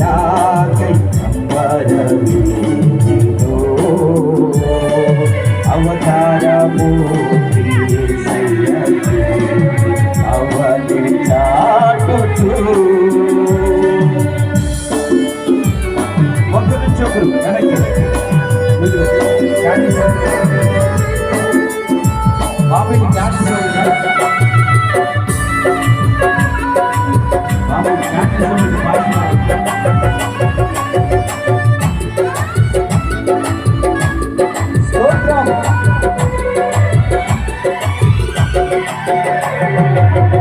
నాకై అంబరవీధిలో అవతారమూర్తి యేసయ్యకి అవని చాటుచు ఒక్క నుంచి ఒకరు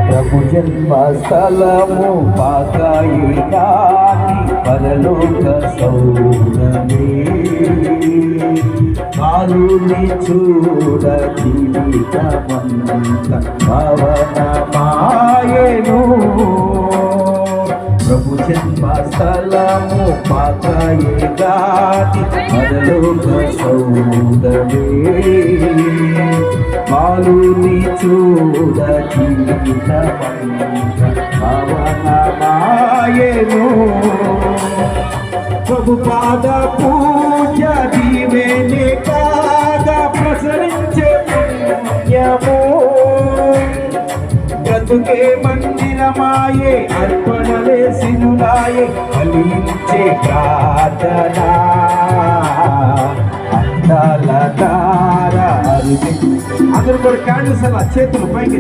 ప్రభు జన్మ స్థలము పాకాయి కాని పరలోక సౌరమే. కాలుని చూడ జీవితమంత భావనా ప్రభు జన్మస్థలము పాకాయి నాటి పరలోక సౌరమే మాలుని చూడ పవనమాయను ప్రభు పాద పూజ దీవెనే కాద ప్రసరించే పుణ్యము. బ్రతుకే మందిరమాయే అర్పణ ఫలించే ప్రార్థన. అందాల దార అందరూ కూడా క్యాండిల్స్ అలా చేతులు పైకి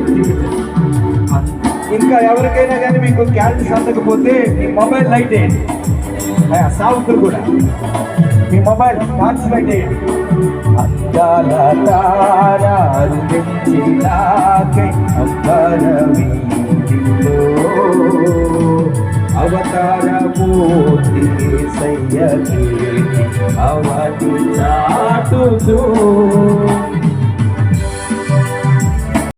ఇంకా ఎవరికైనా కానీ మీకు క్యాండిల్స్ అందకపోతే మీ మొబైల్ లైట్ వేయండి. ఆ, సావుకులు కూడా. మీ మొబైల్ టార్చ్ లైట్ వేయండి. అందాల తార అరుదించినాకై ಯತಿ ಅವಧಿ ಚಾಟುದು